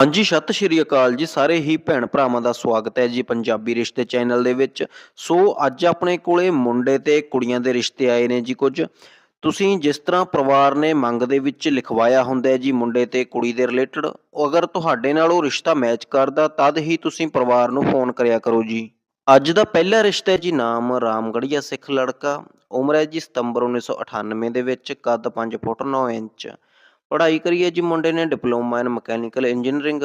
ਹਾਂਜੀ, ਸਤਿ ਸ਼੍ਰੀ ਅਕਾਲ ਜੀ ਸਾਰੇ ਹੀ ਭੈਣ ਭਰਾਵਾਂ ਦਾ ਸਵਾਗਤ ਹੈ ਜੀ ਪੰਜਾਬੀ ਰਿਸ਼ਤੇ ਚੈਨਲ ਦੇ ਵਿੱਚ। ਸੋ ਅੱਜ ਆਪਣੇ ਕੋਲੇ ਮੁੰਡੇ ਤੇ ਕੁੜੀਆਂ ਦੇ ਰਿਸ਼ਤੇ ਆਏ ਨੇ ਜੀ ਕੁਝ। ਤੁਸੀਂ ਜਿਸ ਤਰ੍ਹਾਂ ਪਰਿਵਾਰ ਨੇ ਮੰਗ ਦੇ ਵਿੱਚ ਲਿਖਵਾਇਆ ਹੁੰਦਾ ਹੈ ਜੀ ਮੁੰਡੇ ਤੇ ਕੁੜੀ ਦੇ ਰਿਲੇਟਡ, ਅਗਰ ਤੁਹਾਡੇ ਨਾਲ ਉਹ ਰਿਸ਼ਤਾ ਮੈਚ ਕਰਦਾ ਤਦ ਹੀ ਤੁਸੀਂ ਪਰਿਵਾਰ ਨੂੰ ਫੋਨ ਕਰਿਆ ਕਰੋ ਜੀ। ਅੱਜ ਦਾ ਪਹਿਲਾ ਰਿਸ਼ਤਾ ਹੈ ਜੀ ਨਾਮ ਰਾਮਗੜੀਆ ਸਿੱਖ ਲੜਕਾ। ਉਮਰ ਹੈ ਜੀ ਸਤੰਬਰ 1998 ਦੇ ਵਿੱਚ, ਕੱਦ 5 ਫੁੱਟ 9 ਇੰਚ। ਪੜ੍ਹਾਈ ਕਰੀ ਹੈ ਜੀ, ਮੁੰਡੇ ਨੇ ਡਿਪਲੋਮਾ ਇਨ ਮਕੈਨੀਕਲ ਇੰਜੀਨੀਅਰਿੰਗ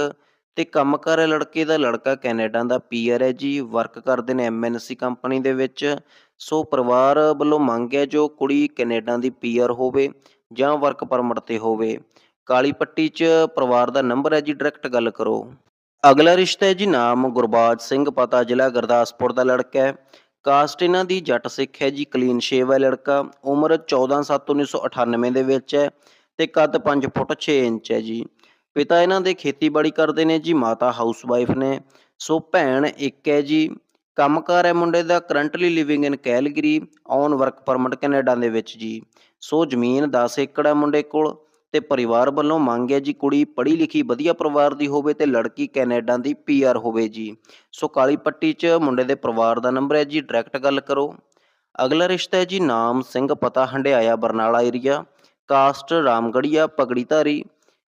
ਤੇ ਕੰਮ ਕਰ ਰਿਹਾ ਲੜਕੇ ਦਾ ਲੜਕਾ ਕੈਨੇਡਾ ਦਾ ਪੀਆਰ ਹੈ ਜੀ ਵਰਕ ਕਰਦੇ ਨੇ ਐਮਐਨਸੀ ਕੰਪਨੀ ਦੇ ਵਿੱਚ, ਸੋ ਪਰਿਵਾਰ ਵੱਲੋਂ ਮੰਗ ਹੈ ਜੋ ਕੁੜੀ ਕੈਨੇਡਾ ਦੀ ਪੀਆਰ ਹੋਵੇ ਜਾਂ ਵਰਕ ਪਰਮਿਟ ਤੇ ਹੋਵੇ। ਕਾਲੀ ਪੱਟੀ 'ਚ ਪਰਿਵਾਰ ਦਾ ਨੰਬਰ ਹੈ ਜੀ ਡਾਇਰੈਕਟ ਗੱਲ ਕਰੋ। ਅਗਲਾ ਰਿਸ਼ਤਾ ਹੈ ਜੀ, ਨਾਮ ਗੁਰਬਾਜ ਸਿੰਘ, ਪਤਾ ਜ਼ਿਲ੍ਹਾ ਗੁਰਦਾਸਪੁਰ ਦਾ ਲੜਕਾ ਹੈ। ਕਾਸਟ ਇਹਨਾਂ ਦੀ ਜੱਟ ਸਿੱਖ ਹੈ ਜੀ, ਕਲੀਨ ਸ਼ੇਵ ਹੈ ਲੜਕਾ, ਉਮਰ 14/7/1998 ਦੇ ਵਿੱਚ ਹੈ। ਤੇ ਕੱਦ 5 ਫੁੱਟ 6 ਇੰਚ ਹੈ ਜੀ। ਪਿਤਾ ਇਹਨਾਂ ਦੇ ਖੇਤੀਬਾੜੀ ਕਰਦੇ ਨੇ ਜੀ, ਮਾਤਾ ਹਾਊਸਵਾਈਫ ਨੇ। ਸੋ ਭੈਣ ਇੱਕ ਹੈ ਜੀ। ਕੰਮਕਾਰ ਹੈ ਮੁੰਡੇ ਦਾ currently living in Calgary on work permit Canada ਦੇ ਵਿੱਚ ਜੀ। ਸੋ ਜ਼ਮੀਨ 10 ਏਕੜ ਹੈ ਮੁੰਡੇ ਕੋਲ ਤੇ ਪਰਿਵਾਰ ਵੱਲੋਂ ਮੰਗ ਹੈ ਜੀ, ਕੁੜੀ ਪੜ੍ਹੀ ਲਿਖੀ ਵਧੀਆ ਪਰਿਵਾਰ ਦੀ ਹੋਵੇ ਤੇ ਲੜਕੀ ਕੈਨੇਡਾ ਦੀ ਪੀਆਰ ਹੋਵੇ ਜੀ। ਸੋ ਕਾਲੀ ਪੱਟੀ 'ਚ ਮੁੰਡੇ ਦੇ ਪਰਿਵਾਰ ਦਾ ਨੰਬਰ ਹੈ ਜੀ ਡਾਇਰੈਕਟ ਗੱਲ ਕਰੋ। ਅਗਲਾ ਰਿਸ਼ਤਾ ਹੈ ਜੀ, ਨਾਮ ਸਿੰਘ ਪਤਾ ਹੰਡਿਆਇਆ, ਬਰਨਾਲਾ ਏਰੀਆ ਕਾਸਟ ਰਾਮਗੜੀਆ, ਪਗੜੀਧਾਰੀ,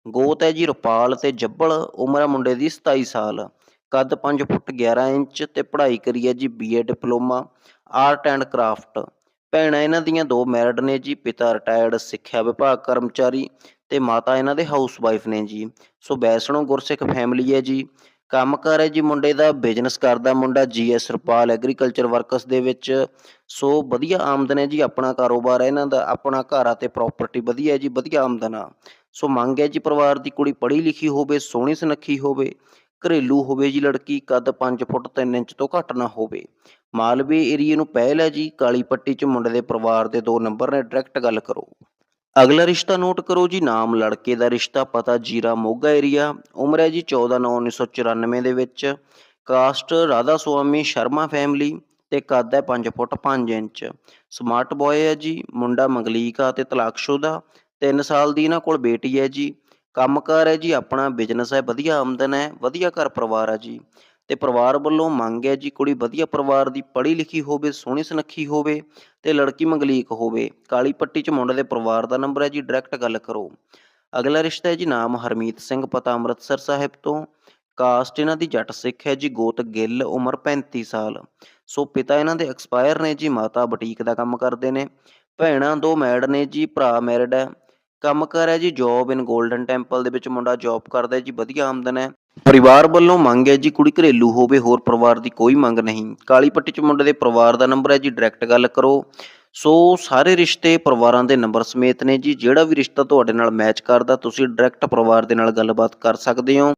ਗੋਤ ਹੈ ਜੀ ਰੁਪਾਲ ਤੇ ਜੱਬਲ, ਉਮਰ ਹੈ ਮੁੰਡੇ ਦੀ 27 ਸਾਲ। ਕੱਦ 5 ਫੁੱਟ 11 ਇੰਚ ਤੇ ਪੜ੍ਹਾਈ ਕਰੀ ਹੈ ਜੀ BA diploma, art and craft. ਭੈਣਾਂ ਇਹਨਾਂ ਦੀਆਂ ਦੋ ਮੈਰਿਡ ਨੇ ਜੀ, ਪਿਤਾ ਰਿਟਾਇਰਡ ਸਿੱਖਿਆ ਵਿਭਾਗ ਕਰਮਚਾਰੀ ਤੇ ਮਾਤਾ ਇਹਨਾਂ ਦੇ ਹਾਊਸ ਵਾਈਫ ਨੇ ਜੀ। ਸੋ ਬੈਸਣੋ ਗੁਰਸਿੱਖ ਫੈਮਿਲੀ ਹੈ ਜੀ। ਕੰਮ ਕੰਮਕਾਰ ਹੈ ਜੀ ਮੁੰਡੇ ਦਾ ਬਿਜ਼ਨਸ ਕਰਦਾ ਮੁੰਡਾ ਜੀਐਸ ਰਪਾਲ ਐਗਰੀਕਲਚਰ ਵਰਕਸ ਦੇ ਵਿੱਚ। ਸੋ ਵਧੀਆ ਆਮਦਨ ਹੈ ਜੀ, ਆਪਣਾ ਕਾਰੋਬਾਰ ਹੈ ਇਹਨਾਂ ਦਾ, ਆਪਣਾ ਘਰ ਆ ਤੇ ਪ੍ਰਾਪਰਟੀ ਵਧੀਆ ਹੈ ਜੀ, ਵਧੀਆ ਆਮਦਨ ਆ। ਸੋ ਮੰਗ ਹੈ ਜੀ ਪਰਿਵਾਰ ਦੀ ਕੁੜੀ ਪੜ੍ਹੀ ਲਿਖੀ ਹੋਵੇ, ਸੋਹਣੀ ਸੁਨੱਖੀ ਹੋਵੇ, ਘਰੇਲੂ ਹੋਵੇ ਜੀ ਲੜਕੀ, ਕੱਦ 5 ਫੁੱਟ 3 ਇੰਚ ਤੋਂ ਘੱਟ ਨਾ ਹੋਵੇ। ਮਾਲਵੇ ਏਰੀਏ ਨੂੰ ਪਹਿਲ ਹੈ ਜੀ, ਕਾਲੀ ਪੱਟੀ 'ਚ ਮੁੰਡੇ ਦੇ ਪਰਿਵਾਰ ਦੇ ਦੋ ਨੰਬਰ ਨੇ, ਡਾਇਰੈਕਟ ਗੱਲ ਕਰੋ। ਅਗਲਾ ਰਿਸ਼ਤਾ ਨੋਟ ਕਰੋ ਜੀ, ਨਾਮ ਲੜਕੇ ਦਾ ਰਿਸ਼ਤਾ, ਪਤਾ ਜੀਰਾ ਮੋਗਾ ਏਰੀਆ ਉਮਰ ਹੈ ਜੀ 14/9/1994 ਦੇ ਵਿੱਚ। ਕਾਸਟ ਰਾਧਾ ਸੁਆਮੀ, ਸ਼ਰਮਾ ਫੈਮਿਲੀ ਤੇ ਕੱਦ ਹੈ 5 ਫੁੱਟ 5 ਇੰਚ। ਸਮਾਰਟ ਬॉय ਹੈ ਜੀ, ਮੁੰਡਾ ਮੰਗਲੀਕ ਆ ਤੇ ਤਲਾਕਸ਼ੁਦਾ 3 ਸਾਲ ਦੀ ਇਹਨਾਂ ਕੋਲ ਬੇਟੀ ਹੈ ਜੀ। ਕੰਮਕਾਰ ਹੈ ਜੀ, ਆਪਣਾ ਬਿਜ਼ਨਸ ਹੈ, ਵਧੀਆ ਆਮਦਨ ਹੈ, ਵਧੀਆ ਘਰ ਪਰਿਵਾਰ ਹੈ ਜੀ। ਤੇ ਪਰਿਵਾਰ ਵੱਲੋਂ ਮੰਗ ਹੈ ਜੀ ਕੁੜੀ ਵਧੀਆ ਪਰਿਵਾਰ ਦੀ ਪੜ੍ਹੀ ਲਿਖੀ ਹੋਵੇ, ਸੋਹਣੀ ਸੁਨੱਖੀ ਹੋਵੇ ਤੇ ਲੜਕੀ ਮੰਗਲੀਕ ਹੋਵੇ। ਕਾਲੀ ਪੱਟੀ ਚ ਮੁੰਡੇ ਦੇ ਪਰਿਵਾਰ ਦਾ ਨੰਬਰ ਹੈ ਜੀ ਡਾਇਰੈਕਟ ਗੱਲ ਕਰੋ। ਅਗਲਾ ਰਿਸ਼ਤਾ ਹੈ ਜੀ, ਨਾਮ ਹਰਮੀਤ ਸਿੰਘ, ਪਤਾ ਅੰਮ੍ਰਿਤਸਰ ਸਾਹਿਬ ਤੋਂ। ਕਾਸਟ ਇਹਨਾਂ ਦੀ ਜੱਟ ਸਿੱਖ ਹੈ ਜੀ, ਗੋਤ ਗਿੱਲ, ਉਮਰ 35 ਸਾਲ। ਸੋ ਪਿਤਾ ਇਹਨਾਂ ਦੇ ਐਕਸਪਾਇਰ ਨੇ ਜੀ, ਮਾਤਾ ਬੁਟੀਕ ਦਾ ਕੰਮ ਕਰਦੇ ਨੇ। ਭੈਣਾਂ ਦੋ ਮੈਰਿਡ ਨੇ ਜੀ, ਭਰਾ ਮੈਰਿਡ ਹੈ। ਕੰਮ ਕਰ ਹੈ ਜੀ ਜੌਬ ਇਨ 골ਡਨ ਟੈਂਪਲ ਦੇ ਵਿੱਚ ਮੁੰਡਾ ਜੌਬ ਕਰਦਾ ਹੈ ਜੀ, ਵਧੀਆ ਆਮਦਨ ਹੈ। ਪਰਿਵਾਰ ਵੱਲੋਂ ਮੰਗ ਹੈ ਜੀ, ਕੁੜੀ ਘਰੇਲੂ ਹੋਵੇ, ਹੋਰ ਪਰਿਵਾਰ ਦੀ ਕੋਈ ਮੰਗ ਨਹੀਂ। ਕਾਲੀ ਪੱਟੀ ਚ ਮੁੰਡੇ ਦੇ ਪਰਿਵਾਰ ਦਾ ਨੰਬਰ ਹੈ ਜੀ ਡਾਇਰੈਕਟ ਗੱਲ ਕਰੋ। ਸੋ ਸਾਰੇ ਰਿਸ਼ਤੇ ਪਰਿਵਾਰਾਂ ਦੇ ਨੰਬਰ ਸਮੇਤ ਨੇ ਜੀ, ਜਿਹੜਾ ਵੀ ਰਿਸ਼ਤਾ ਤੁਹਾਡੇ ਨਾਲ ਮੈਚ ਕਰਦਾ, ਤੁਸੀਂ ਡਾਇਰੈਕਟ ਪਰਿਵਾਰ ਦੇ ਨਾਲ ਗੱਲਬਾਤ ਕਰ ਸਕਦੇ ਹੋ।